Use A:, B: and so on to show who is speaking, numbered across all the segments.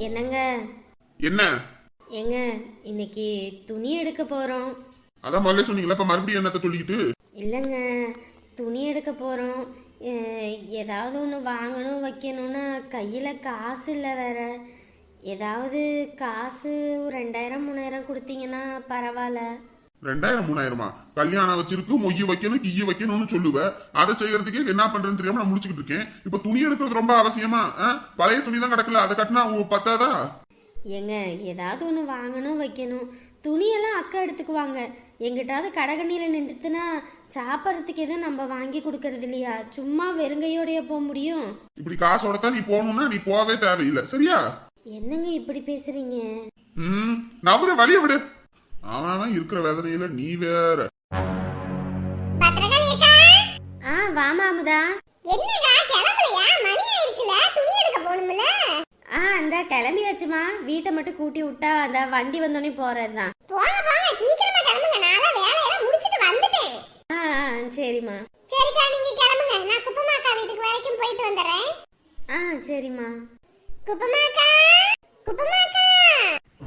A: என்னங்க?
B: என்ன?
A: ஏங்க இன்னைக்கு துணி எடுக்க போறோம்.
B: அதான் முதல்ல சொன்னீங்களா இப்ப மறுபடியும் என்னத்த சொல்லிக்கிட்டு?
A: இல்லைங்க துணி எடுக்க போறோம். அஹ், ஏதாவது ஒன்று வாங்கணும் வைக்கணும்னா கையில் காசு இல்லை வேற. ஏதாவது காசு ரெண்டாயிரம் மூணாயிரம் கொடுத்தீங்கன்னா பரவாயில்ல.
B: ரெண்டாயிரம் மூணாயிரமா? கல்யாணம் வச்சிருக்கு மொய்ய வைக்கணும் கிய்ய வைக்கணும்னு சொல்லுவ. அதை செய்யறதுக்கே என்ன பண்றேன்னு தெரியாம நான் முடிச்சுக்கிட்டு இருக்கேன். இப்ப துணி எடுக்கிறது ரொம்ப அவசியமா? பழைய துணி தான் கிடக்கல அதை கட்டினா பத்தாதா?
A: ஏங்க ஏதாவது ஒன்று வாங்கணும் வைக்கணும். துணியெல்லாம் அக்கா எடுத்துக்குவாங்க. எங்கிட்டாவது கடகண்ணியில் நின்றுத்துனா சாப்பிட்றதுக்கு எதுவும் நம்ம வாங்கி கொடுக்கறது இல்லையா? சும்மா வெறுங்கையோடைய போக முடியும்.
B: இப்படி காசோட தான் நீ போகணும்னா நீ போகவே தேவையில்லை. சரியா?
A: என்னங்க இப்படி பேசுறீங்க?
B: ம் நவர வழிய விடு. அவன் இருக்கிற வேதனையில நீ வேற.
A: ஆ வாமா அமுதா
C: கிளம்பலையா? மணி ஆயிடுச்சுல துணி எடுக்க போகணும்ல?
A: ஆ அந்த கிளம்பியாச்சுமா. வீட்டை மட்டும் கூட்டி விட்டா அந்த வண்டி வந்தோடனே போறது தான்
C: போங்க போங்க சீக்கிரமா கிளம்புங்க. நான் தான் வேலையெல்லாம் முடிச்சிட்டு வந்துட்டேன்.
A: ஆ ஆ சரிம்மா.
C: சரிக்கா நீங்க கிளம்புங்க. நான் குப்பமாக்கா வீட்டுக்கு வரைக்கும் போயிட்டு வந்துடுறேன்.
A: ஆ சரிம்மா.
C: குப்பமாக்கா? குப்பமாக்கா?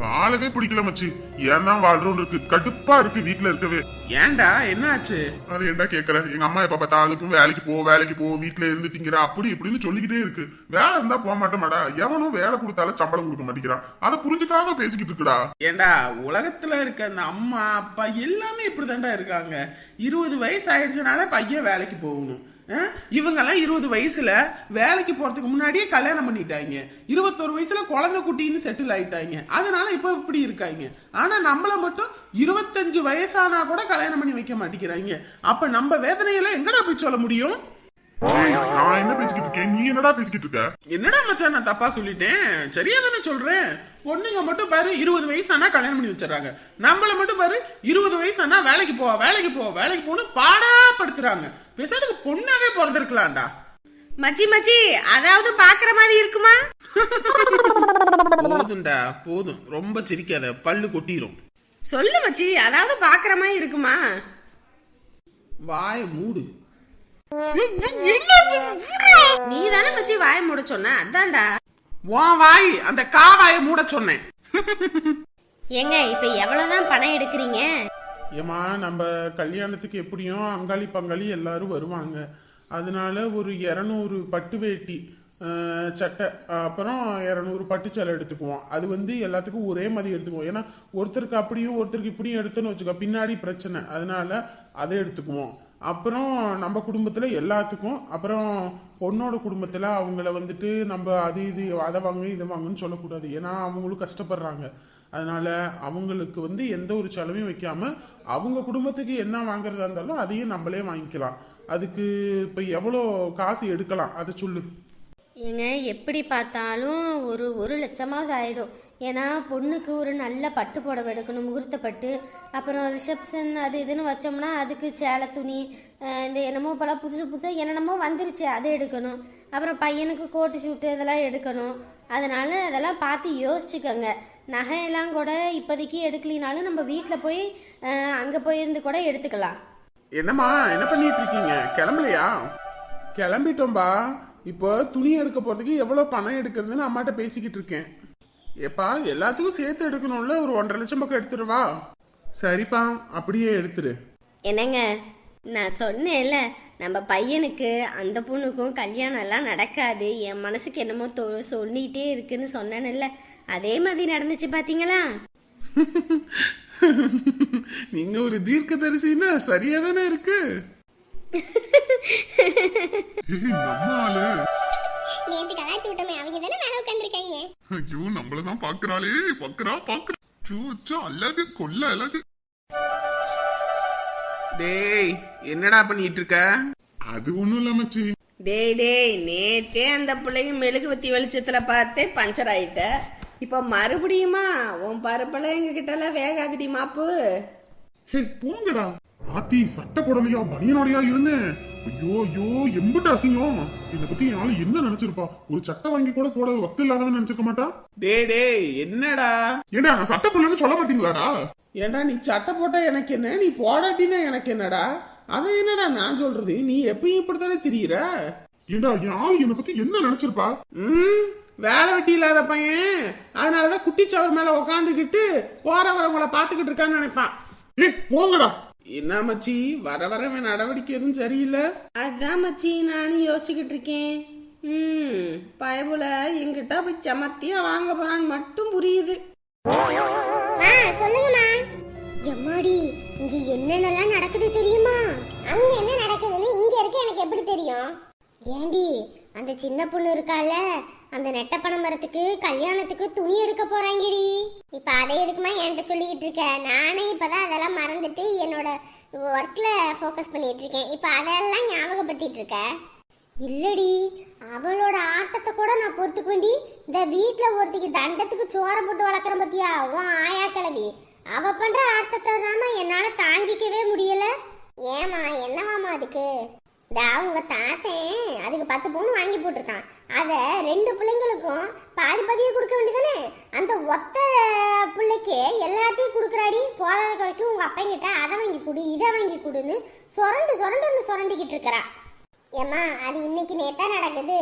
B: வாழவே பிடிக்கல மச்சி. ஏன் தான் வாழ்றோம் இருக்கு? கடுப்பா இருக்கு வீட்டுல இருக்கவே.
D: ஏன்டா? என்னாச்சு
B: அது என்ன கேக்குற? எங்க அம்மா எப்ப பார்த்தாலும் வேலைக்கு போ வேலைக்கு போ வீட்டுல இருந்து திங்கிற அப்படி இப்படின்னு சொல்லிக்கிட்டே இருக்கு. வேலை இருந்தா போக மாட்டேமாடா எவனும் வேலை கொடுத்தாலும் சம்பளம் கொடுக்க மாட்டேங்கிறான். அதை புரிஞ்சுக்காம பேசிக்கிட்டு இருக்குடா.
D: ஏன்டா உலகத்துல இருக்க அந்த அம்மா அப்பா எல்லாமே இப்படிதான்டா இருக்காங்க. இருபது வயசு ஆயிடுச்சுனால பையன் வேலைக்கு போகணும்? இவங்கெல்லாம் இருபது வயசுல வேலைக்கு போறதுக்கு முன்னாடியே கல்யாணம் பண்ணிட்டாங்க. இருபத்தொரு வயசுல குழந்தை குட்டின்னு செட்டில் ஆயிட்டாங்க. அதனால இப்ப இப்படி இருக்காங்க. ஆனா நம்மள மட்டும் இருபத்தஞ்சு வயசானா கூட கல்யாணம் பண்ணி வைக்க மாட்டேங்கிறாங்க. அப்ப நம்ம வேதனையெல்லாம் எங்கடா போய் சொல்ல முடியும்?
B: நான் என்ன பேசிக்கிட்டு இருக்கேன்? நீ என்னடா பேசிக்கிட்டு இருக்க?
D: என்னடா மச்சான் நான் தப்பா சொல்லிட்டேன்? சரியா தானே சொல்றேன்? பொண்ணுங்க மட்டும் பாரு இருபது வயசு ஆனா கல்யாணம் பண்ணி வச்சிடறாங்க. நம்மள மட்டும் பாரு இருபது வயசு ஆனா வேலைக்கு போ வேலைக்கு போ வேலைக்கு போன்னு பாடாப்படுத்துறாங்க பேசாட்டுக்கு பொண்ணாவே பிறந்திருக்கலாம்டா.
A: மச்சி மச்சி அதாவது பாக்குற மாதிரி இருக்குமா?
D: போதும்டா போதும். ரொம்ப சிரிக்காத பல்லு கொட்டிரும்.
A: சொல்லு மச்சி அதாவது பாக்குற மாதிரி இருக்குமா?
D: வாய மூடு.
A: நீ தானே மச்சி வாய மூட சொன்ன? அதான்டா.
D: உன் வாய் அந்த காவாய மூட சொன்னேன்.
A: ஏங்க இப்ப எவ்வளவுதான் பணம் எடுக்கிறீங்க?
E: ஏமா நம்ம கல்யாணத்துக்கு எப்படியும் அங்காளி பங்காளி எல்லாரும் வருவாங்க. அதனால ஒரு இரநூறு பட்டு வேட்டி சட்டை அப்புறம் இரநூறு பட்டு சேலை எடுத்துக்குவோம். அது வந்து எல்லாத்துக்கும் ஒரே மாதிரி எடுத்துக்குவோம். ஏன்னா ஒருத்தருக்கு அப்படியும் ஒருத்தருக்கு இப்படியும் எடுத்துன்னு வச்சுக்கோ பின்னாடி பிரச்சனை. அதனால அதை எடுத்துக்குவோம். அப்புறம் நம்ம குடும்பத்தில் எல்லாத்துக்கும் அப்புறம் பொண்ணோட குடும்பத்தில் அவங்கள வந்துட்டு நம்ம அது இது அதை வாங்க இதை வாங்கன்னு சொல்லக்கூடாது. ஏன்னா அவங்களும் கஷ்டப்படுறாங்க. அதனால் அவங்களுக்கு வந்து எந்த ஒரு செலவையும் வைக்காமல் அவங்க குடும்பத்துக்கு என்ன வாங்குறதா இருந்தாலும் அதையும் நம்மளே வாங்கிக்கலாம். அதுக்கு இப்போ எவ்வளோ காசு எடுக்கலாம்? அதை சொல்லு.
A: ஏங்க எப்படி பார்த்தாலும் ஒரு ஒரு லட்சமாவது ஆயிடும். ஏன்னா பொண்ணுக்கு ஒரு நல்ல பட்டு புடவை எடுக்கணும் முகூர்த்த பட்டு அப்புறம் ரிசப்ஷன் அது இதுன்னு வச்சோம்னா அதுக்கு சேலை துணி இந்த என்னமோ பல புதுசு புதுசாக என்னென்னமோ வந்துருச்சு அதை எடுக்கணும். அப்புறம் பையனுக்கு கோட்டு ஷூட்டு இதெல்லாம் எடுக்கணும். அதனால அதெல்லாம் பார்த்து யோசிச்சுக்கோங்க. நகையெல்லாம் கூட இப்போதைக்கு எடுக்கலினாலும் நம்ம வீட்டில் போய் அங்கே போயிருந்து கூட எடுத்துக்கலாம்.
E: என்னம்மா என்ன பண்ணிட்டு இருக்கீங்க? கிளம்பலையா? கிளம்பிட்டோம்பா. இப்போ துணி எடுக்க போறதுக்கு எவ்வளோ பணம் எடுக்கிறதுன்னு அம்மாட்ட பேசிக்கிட்டு இருக்கேன். ஏப்பா எல்லாத்துக்கும் சேர்த்து எடுக்கணும்ல ஒரு ஒன்றரை லட்சம் பக்கம் எடுத்துருவா சரிப்பா அப்படியே எடுத்துரு.
A: என்னங்க? நான் சொன்னேன்ல நம்ம பையனுக்கு அந்த பொண்ணுக்கும் கல்யாணம் எல்லாம் நடக்காது. என் மனசுக்கு என்னமோ தொ சொல்லிட்டே இருக்குன்னு சொன்னேன்ல. அதே மாதிரி நடந்துச்சு பாத்தீங்களா?
E: நீங்க ஒரு தீர்க்கதரிசின்னா சரியா தானே இருக்கு?
C: நேத்து கலாச்சி விட்டோமே அவங்க தானே மேல உட்காந்துருக்காங்க
B: ஐயோ நம்மளதான் பாக்குறாளே. பாக்குறா பாக்குறா. ஐயோ, அச்சோ, அழகு கொல்ல அழகு.
D: டேய் என்னடா பண்ணிட்டு இருக்க?
B: அது ஒண்ணும் இல்ல மச்சி.
A: டேய் டேய் நேத்தே அந்த பிள்ளையும் மெழுகுவத்தி வெளிச்சத்துல பார்த்தே பஞ்சர் ஆயிட்ட. இப்போ மறுபடியுமா உன் பருப்பெல்லாம் எங்க கிட்ட எல்லாம் வேகாதுடி மாப்பு.
B: போங்கடா. ஆத்தி சட்டை புடவையா பனியனோடையா இருந்தேன். ஐயோ ஐயோ எம்பிட்டு அசிங்கம். இத பத்தி ஆளு என்ன நினைச்சிருப்பா? ஒரு சட்டை வாங்கி கூட போட வக்கு இல்லாதவன் நினைச்சிருக்க மாட்டா?
D: டே டேய் என்னடா?
B: ஏண்டா நான் சட்டை போடலன்னு சொல்ல மாட்டீங்களாடா?
D: ஏண்டா நீ சட்டை போட்டா எனக்கு என்ன? நீ போடாட்டினா எனக்கு என்னடா? அதை என்னடா நான் சொல்றது? நீ எப்பயும் இப்படித்தானே திரியிற?
B: ஏண்டா என் ஆளு என்னை பத்தி என்ன நினைச்சிருப்பா?
D: ம் வேலை வெட்டி இல்லாத பையன். அதனாலதான் குட்டிச்சவர் மேல உக்காந்துக்கிட்டு போற வரவங்கள பாத்துக்கிட்டு இருக்கான்னு நினைப்பான்.
B: ஏய் போங்கடா.
D: என்ன மச்சி? வர வர நடவடிக்கை எதுவும் சரியில்லை? அதான் மச்சி நானும் யோசிச்சுக்கிட்டு இருக்கேன். ம் பயபுல எங்கிட்ட போய் சமத்தியா வாங்க போறான்னு மட்டும் புரியுது.
C: ஆ சொல்லுங்கம்மா. எம்மாடி இங்க என்னென்னலாம் நடக்குது தெரியுமா? அங்க என்ன நடக்குதுன்னு இங்க இருக்க எனக்கு எப்படி தெரியும்? ஏண்டி அந்த சின்ன பொண்ணு இருக்கால அந்த நெட்டப்பணம் மரத்துக்கு கல்யாணத்துக்கு துணி எடுக்க போறாங்கடி. இப்ப அதை எதுக்குமா என்கிட்ட சொல்லிக்கிட்டு இருக்க? நானே இப்பதான் அதெல்லாம் மறந்துட்டு என்னோட ஒர்க்ல ஃபோக்கஸ் பண்ணிட்டு இருக்கேன். இப்ப அதெல்லாம் ஞாபகப்படுத்திட்டு இருக்க? இல்லடி அவளோட ஆட்டத்தை கூட நான் பொறுத்துக்கொண்டி இந்த வீட்டில் ஒருத்திக்கு தண்டத்துக்கு சோற போட்டு வளர்க்குற பத்தியா? உன் ஆயா கிளவி. அவ பண்ற ஆட்டத்தை தானே என்னால தாங்கிக்கவே முடியல. ஏமா என்னவாமா அதுக்கு? இந்த உங்க தாத்தன் அதுக்கு பத்து பவுன் வாங்கி போட்டிருக்கான். அதை ரெண்டு பிள்ளைங்களுக்கும் பாதி பாதியே கொடுக்க வேண்டியதானே அந்த ஒத்த பிள்ளைக்கு எல்லாத்தையும் கொடுக்குறாடி. போதாத குறைக்கும் உங்க அப்பங்கிட்ட அதை வாங்கி கொடு இதை வாங்கி கொடுன்னு சொரண்டு சொரண்டுன்னு சொரண்டிக்கிட்டு இருக்கிறா. ஏம்மா அது இன்னைக்கு நேத்தா நடக்குது.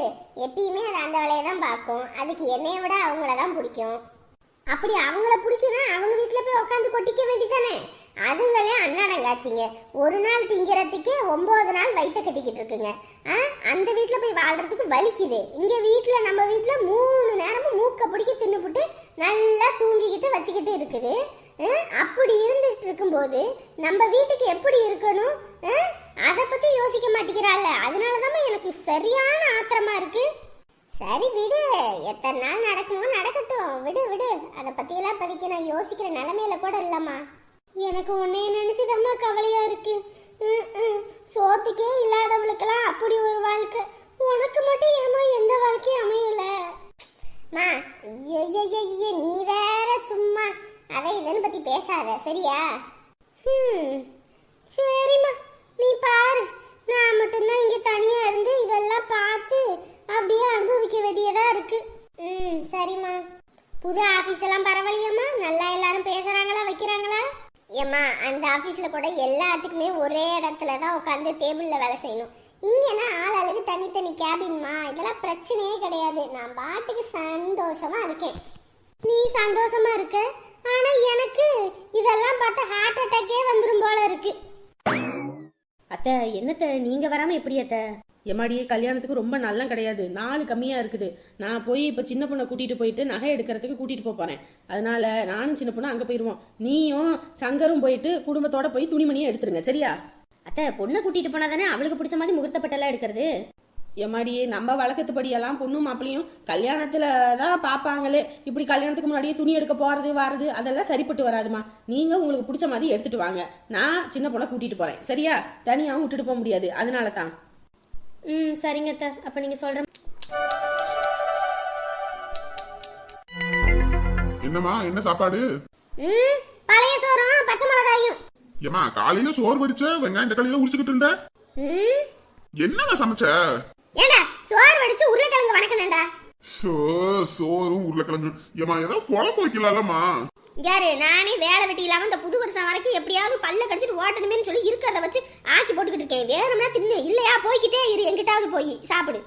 C: எப்பயுமே அது அந்த வேலையை தான் பார்க்கும். அதுக்கு என்னைய விட அவங்கள தான் பிடிக்கும். அப்படி அவங்கள பிடிக்கணும் அவங்க வீட்டில் போய் உட்காந்து கொட்டிக்க வேண்டிதானே அதுங்களே அண்ணாடங்காச்சிங்க. ஒரு நாள் திங்கிறதுக்கே ஒம்பது நாள் வயிற்ற கட்டிக்கிட்டு இருக்குங்க. ஆ? அந்த வீட்டில் போய் வாழ்கிறதுக்கு வலிக்குது. இங்கே வீட்டில் நம்ம வீட்டில் மூணு நேரமும் மூக்கை பிடிக்க தின்னுபுட்டு நல்லா தூங்கிக்கிட்டு வச்சுக்கிட்டு இருக்குது. அப்படி இருந்துட்டு இருக்கும்போது நம்ம வீட்டுக்கு எப்படி இருக்கணும்? அதை பற்றி யோசிக்க மாட்டேங்கிறாள். அதனாலதான் எனக்கு சரியான ஆத்திரமா இருக்குது சரி விடு. எத்தனை நாள் நடக்குமோ நடக்கட்டும். விடு விடு. அதை பத்தியெல்லாம் இப்போதைக்கு நான் யோசிக்கிற நிலமையில கூட இல்லம்மா. எனக்கு உன்னைய நினைச்சுதாம்மா கவலையா இருக்கு. ம், ம். சோத்துக்கே இல்லாதவளுக்கெல்லாம் அப்படி ஒரு வாழ்க்கை. உனக்கு மட்டும் ஏமா எந்த வாழ்க்கையும் அமையல? மா ஐயே, நீ வேற சும்மா. அதை இதுன்னு பத்தி பேசாத சரியா? ம். சரிம்மா. நீ பாரு. நான் மட்டும்தான் இங்க தனியா இருந்து இதெல்லாம் பார்த்து அப்படியே அனுபவிக்க வேண்டியதா இருக்கு. ம் சரிம்மா. புது ஆபீஸ் எல்லாம் பரவாயில்லையாம்மா? நல்லா எல்லாரும் பேசுறாங்களா வைக்கிறாங்களா? ஏம்மா அந்த ஆபீஸ்ல கூட எல்லாத்துக்குமே ஒரே இடத்துல தான் உட்காந்து டேபிள்ல வேலை செய்யணும். இங்கன்னா ஆள் அழகு தனித்தனி கேபின்மா இதெல்லாம் பிரச்சனையே கிடையாது. நான் பாட்டுக்கு சந்தோஷமா இருக்கேன். நீ சந்தோஷமா இருக்க? ஆனா எனக்கு இதெல்லாம் பார்த்தா ஹார்ட் அட்டாக்கே வந்துரும் போல இருக்கு.
A: அத்தை என்னத்த? நீங்க வராம எப்படி அத்தை?
F: எம்மாடி கல்யாணத்துக்கு ரொம்ப நல்லம் கிடையாது. நாலு கம்மியா இருக்குது. நான் போய் இப்போ சின்ன பொண்ணை கூட்டிட்டு போயிட்டு நகை எடுக்கிறதுக்கு கூட்டிட்டு போப் போறேன். அதனால நானும் சின்ன பொண்ணு அங்கே போயிடுவோம் நீயும் சங்கரும் போயிட்டு குடும்பத்தோட போய் துணிமணியை எடுத்துருங்க. சரியா?
A: அத்தை பொண்ணை கூட்டிட்டு போனா தானே அவளுக்கு பிடிச்ச மாதிரி முகூர்த்தப்பட்டெல்லாம் எடுக்கிறது?
F: எம்மாடி நம்ம வழக்கத்துப்படியெல்லாம் பொண்ணும் மாப்பிளையும் கல்யாணத்துல தான் பார்ப்பாங்களே இப்படி கல்யாணத்துக்கு முன்னாடியே துணி எடுக்க போறது வாரது அதெல்லாம் சரிப்பட்டு வராதுமா. நீங்க உங்களுக்கு பிடிச்ச மாதிரி எடுத்துட்டு வாங்க. நான் சின்ன பொண்ணை கூட்டிட்டு போறேன். சரியா? தனியாவும் விட்டுட்டு போக முடியாது. அதனால தான்
A: ம் சரிங்க அத்தை. அப்ப நீங்க சொல்ற
B: என்னம்மா என்ன சாப்பாடு?
C: ம் பழைய சோறும் பச்சை மிளகாயும்.
B: ஏமா காலையில சோறு வடிச்ச வெங்காயம் தக்காளியில உரிச்சுக்கிட்டு இருந்த?
C: ம்.
B: என்னம்மா சமைச்ச?
C: ஏண்டா சோறு வடிச்சு உருளைக்கிழங்கு வணக்கணும்டா
B: ஷோ சோறும் உருளைக்கிழங்கு ஏமா ஏதோ குழம்பு வைக்கலாம்மா
C: யாரு? நானே வேலை வெட்டி இல்லாம இந்த புது வருஷம் வரைக்கும் எப்படியாவது பல்ல கடிச்சிட்டு ஓட்டணுமேனு சொல்லி இருக்கிறத வச்சு ஆக்கி போட்டுக்கிட்டு இருக்கேன். வேணும்னா தின்னு. இல்லையா? போய்க்கிட்டே இரு. எங்கிட்டாவது போய். சாப்பிடு.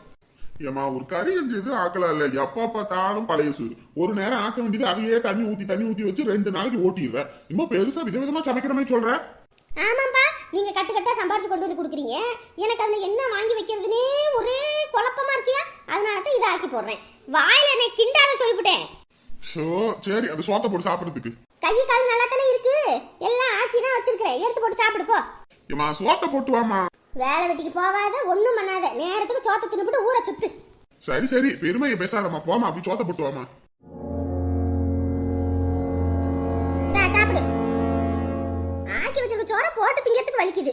B: ஏமா ஒரு கறி செஞ்சது ஆக்கலாம் இல்ல. எப்ப பார்த்தாலும் பழைய சோறு. ஒரு நேரம் ஆக்க வேண்டியது அதையே தண்ணி ஊத்தி தண்ணி ஊத்தி வச்சு ரெண்டு நாளைக்கு ஓட்டிடுறேன் இன்னும் பெருசா விதவிதமா சமைக்கிற மாதிரி சொல்ற?
C: ஆமாப்பா நீங்க கட்டு கட்டா சம்பாரிச்சு கொண்டு வந்து கொடுக்குறீங்க. எனக்கு அதுல என்ன வாங்கி வைக்கிறதுனே ஒரே குழப்பமா இருக்கியா? அதனால தான் இதை ஆக்கி போடுறேன். வாயில என்னை கிண்டாத சொல்லிவிட்டேன்
B: ஷோ சரி அது சோத்த போட்டு சாப்பிடுறதுக்கு.
C: கை கால் நல்லா தானே இருக்கு? எல்லாம் ஆக்கி தான் வச்சிருக்கிறேன். எடுத்து போட்டு சாப்பிடு போ.
B: ஏமா சோத்த போட்டு வாமா
C: வேலை வெட்டிக்கு போவாத ஒண்ணும் பண்ணாத. நேரத்துக்கு சோத்த தின்னுபிட்டு ஊரை சுத்து.
B: சரி சரி பெருமையை பேசாதம்மா. போமா அப்படி சோத்த போட்டு வாமா
C: சாப்பிடு. ஆக்கி வச்சிருக்க சோற போட்டு திங்கிறதுக்கு வலிக்குது.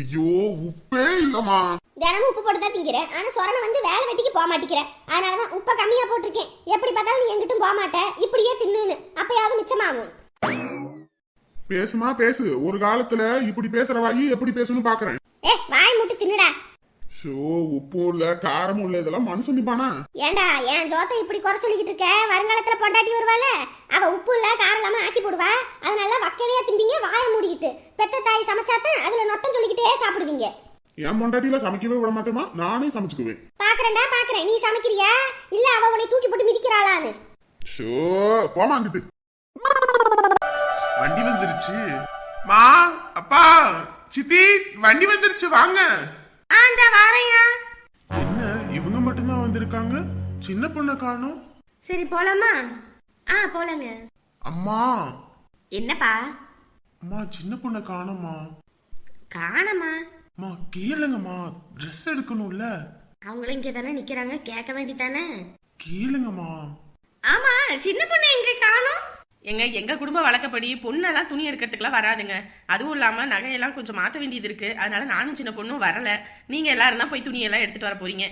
B: ஐயோ உப்பே இல்லம்மா.
C: தினமும் உப்பு போட்டு தான் திங்கிறேன் ஆனா சொரணை வந்து வேலை வெட்டிக்கு போக மாட்டேங்கிற அதனாலதான் உப்பை கம்மியா போட்டிருக்கேன். எப்படி பார்த்தாலும் நீ எங்கிட்டும் போக மாட்டே. இப்படியே தின்னுன்னு. அப்பயாவது மிச்சமாகும்.
B: பேசுமா பேசு. ஒரு காலத்துல இப்படி பேசுற வாயி எப்படி பேசணும் பாக்குறேன்.
C: ஏ வாய் மூட்டு தின்னுடா.
B: ஷோ உப்பும் இல்ல காரமும் இல்ல இதெல்லாம் மனுஷன் திப்பானா
C: ஏண்டா என் ஜோத்தை இப்படி குறை சொல்லிக்கிட்டு இருக்க? வருங்காலத்துல பொண்டாட்டி வருவாள அவ உப்பு இல்ல காரம் இல்லாம ஆக்கி போடுவா. அதனால வக்கனையா திம்பிங்க வாயை மூடிக்கிட்டு. பெத்த தாய் சமைச்சாதான் அதுல நொட்டம் சொல்லிக்கிட்டே சாப்பிடுவீங்க.
B: என் பொண்டாட்டியில சமைக்கவே விட மாட்டேமா நானே சமைச்சுக்குவேன்.
C: பாக்குறேன்டா பாக்குறேன். நீ சமைக்கிறியா? இல்ல அவ உன்னை தூக்கி போட்டு மிதிக்கிறாளான்னு.
B: ஷோ போமாங்கிட்டு
E: வண்டி வந்துருச்சு. மா அப்பா சித்தி வண்டி வந்துருச்சு வாங்க.
A: அந்த வாரையா
E: என்ன இவங்க மட்டும்தான் வந்திருக்காங்க? சின்ன பொண்ணை காணோம்.
A: சரி போலாமா? ஆ போலாங்க.
E: அம்மா.
A: என்னப்பா?
E: அம்மா சின்ன பொண்ணை காணோம்மா.
A: காணமா
E: அம்மா கேளுங்கம்மா ட்ரெஸ் எடுக்கணும்ல.
A: அவங்களும் இங்கே தானே நிக்கிறாங்க கேட்க வேண்டிதானே
E: கேளுங்கம்மா.
A: ஆமா சின்ன பொண்ணு எங்க காணோம்?
F: எங்க எங்க குடும்ப வழக்கப்படி பொண்ணெல்லாம் துணி எடுக்கிறதுக்குலாம் வராதுங்க. அதுவும் இல்லாம நகையெல்லாம் கொஞ்சம் மாத்த வேண்டியது இருக்கு. அதனால நானும் சின்ன பொண்ணும் வரல. நீங்க எல்லாரும் தான் போய் துணியெல்லாம் எடுத்துட்டு வர போறீங்க.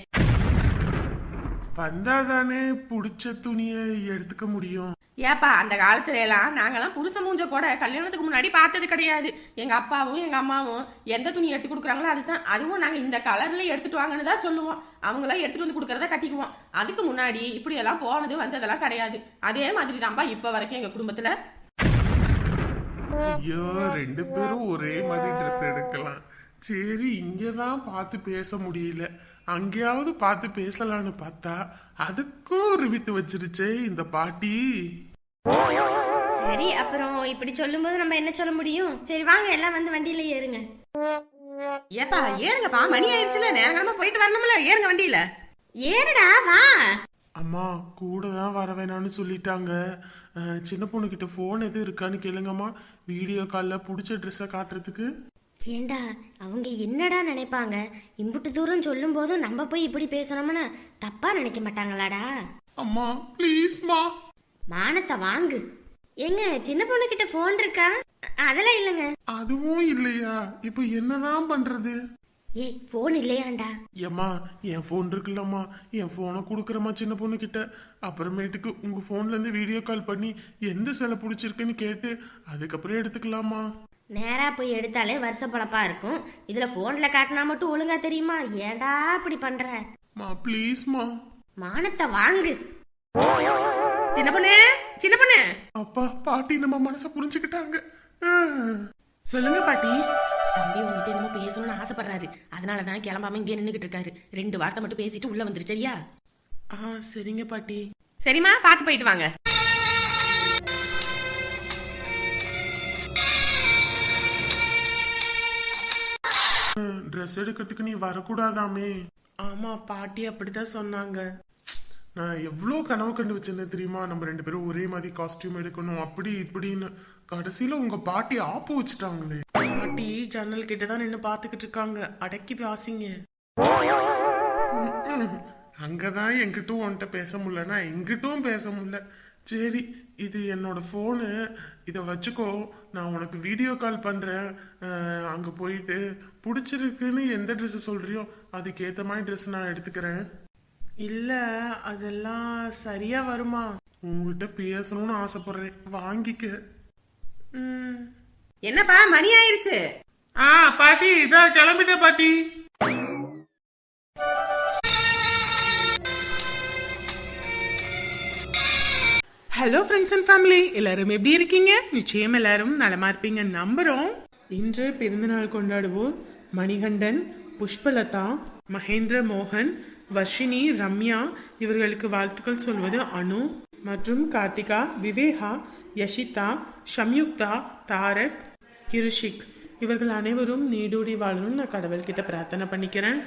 E: வந்தாதானே புடிச்ச துணியை எடுத்துக்க முடியும்.
F: ஏப்பா அந்த காலத்துல எல்லாம் நாங்கெல்லாம் புருஷ மூஞ்ச கூட கல்யாணத்துக்கு முன்னாடி பார்த்தது கிடையாது. எங்க அப்பாவும் எங்க அம்மாவும் எந்த துணி எடுத்து கொடுக்குறாங்களோ அதுதான். அதுவும் நாங்க இந்த கலர்ல எடுத்துட்டு வாங்கன்னு தான் சொல்லுவோம். அவங்களாம் எடுத்துட்டு வந்து கொடுக்கறத கட்டிக்குவோம். அதுக்கு முன்னாடி இப்படி எல்லாம் போனது வந்ததெல்லாம் கிடையாது. அதே மாதிரி தான்ப்பா இப்ப வரைக்கும் எங்க குடும்பத்துல.
E: ஐயோ ரெண்டு பேரும் ஒரே மாதிரி ட்ரெஸ் எடுக்கலாம். சரி இங்கதான் பார்த்து பேச முடியல. அங்கேயாவது பார்த்து பேசலாம்னு பார்த்தா அதுக்கும் ஒரு விட்டு வச்சிருச்சே இந்த பாட்டி.
A: சரி அப்புறம் இப்படி சொல்லும்போது நம்ம என்ன சொல்ல முடியும்? சரி வாங்க எல்லாம் வந்து வண்டியில ஏறுங்க.
F: ஏப்பா ஏறுங்கப்பா. மணி ஆயிடுச்சுல. நேரங்காலமா போயிட்டு வரணும்ல. ஏறுங்க வண்டியில.
A: ஏறுடா வா.
E: அம்மா கூட தான் வர வேணாம்னு சொல்லிட்டாங்க. சின்ன பொண்ணுகிட்ட ஃபோன் எதுவும் இருக்கான்னு கேளுங்கம்மா. வீடியோ காலில் பிடிச்ச ட்ரெஸ்ஸை காட்டுறதுக்கு.
A: ஏண்டா அவங்க என்னடா நினைப்பாங்க? இம்புட்டு தூரம் சொல்லும் போது நம்ம போய் இப்படி பேசணும்னு தப்பா நினைக்க மாட்டாங்களாடா?
E: அம்மா ப்ளீஸ்மா
A: மானத்தை வாங்கு. ஏங்க சின்ன பொண்ணு கிட்ட போன் இருக்கா? அதெல்லாம் இல்லைங்க.
E: அதுவும் இல்லையா? இப்போ என்னதான் பண்றது?
A: ஏய் போன் இல்லையாண்டா.
E: ஏம்மா என் ஃபோன் இருக்குல்லம்மா. என் ஃபோனை கொடுக்குறம்மா சின்ன பொண்ணு கிட்ட அப்புறமேட்டுக்கு உங்க ஃபோன்ல இருந்து வீடியோ கால் பண்ணி எந்த சிலை பிடிச்சிருக்குன்னு கேட்டு அதுக்கப்புறம் எடுத்துக்கலாமா
A: நேரா போய் எடுத்தாலே வருஷ பழப்பா இருக்கும். இதுல போன்ல காட்டினா மட்டும் ஒழுங்கா தெரியுமா? ஏன்டா இப்படி பண்ற?
E: மா ப்ளீஸ்மா
A: மானத்தை வாங்கு.
F: சின்ன பொண்ணு? சின்ன பொண்ணு?
E: அப்பா பாட்டி நம்ம மனசை புரிஞ்சுக்கிட்டாங்க.
F: சொல்லுங்க பாட்டி. தம்பி உங்ககிட்ட என்னமோ பேசணும்னு ஆசைப்படுறாரு. அதனால தான் கிளம்பாம இங்கே நின்றுகிட்டு இருக்காரு. ரெண்டு வார்த்தை மட்டும் பேசிட்டு உள்ள வந்துரு சரியா?
E: ஆ சரிங்க பாட்டி.
F: சரிம்மா பார்த்து போயிட்டு வாங்க.
E: ட்ரெஸ் எடுக்கிறதுக்கு நீ வரக்கூடாதாமே?
D: ஆமா பாட்டி அப்படிதான் சொன்னாங்க.
E: நான் எவ்வளோ கனவு கண்டு வச்சிருந்தேன் தெரியுமா? நம்ம ரெண்டு பேரும் ஒரே மாதிரி காஸ்டியூம் எடுக்கணும் அப்படி இப்படின்னு. கடைசியில உங்க பாட்டி ஆப்பு வச்சுட்டாங்களே.
D: பாட்டி ஜன்னல் கிட்ட தான் நின்று பாத்துக்கிட்டு இருக்காங்க. அடக்கி பாசிங்க.
E: அங்கதான் என்கிட்டும் உன்கிட்ட பேச முடியலன்னா எங்கிட்டும் பேச முடியல. சரி இது என்னோட ஃபோனு இதை வச்சுக்கோ. நான் உனக்கு வீடியோ கால் பண்றேன். அஹ், அங்க போயிட்டு பிடிச்சிருக்குன்னு எந்த ட்ரெஸ் சொல்றியோ அதுக்கேத்த மாதிரி ட்ரெஸ் நான் எடுத்துக்கிறேன்.
D: இல்ல அதெல்லாம் சரியா வருமா?
E: உங்ககிட்ட பேசணும்னு ஆசைப்படுறேன். வாங்கிக்க.
D: ம்.
F: என்னப்பா மணி ஆயிருச்சு.
E: ஆ பாட்டி இதான் கிளம்பிட்டேன் பாட்டி.
D: ஹலோ ஃப்ரெண்ட்ஸ் அண்ட் ஃபேமிலி எல்லாரும் எப்படி இருக்கீங்க? நிச்சயம் எல்லாரும் நலமா இருப்பீங்க. நம்புறோம். இன்று பிறந்தநாள் கொண்டாடுவோர் மணிகண்டன் புஷ்பலதா மகேந்திர மோகன் வர்ஷினி ரம்யா இவர்களுக்கு வாழ்த்துக்கள் சொல்வது அனு மற்றும் கார்த்திகா விவேகா யஷிதா சம்யுக்தா தாரக் கிருஷிக். இவர்கள் அனைவரும் நீடூடி வாழணும்னு நான் கடவுள்கிட்ட பிரார்த்தனை பண்ணிக்கிறேன்.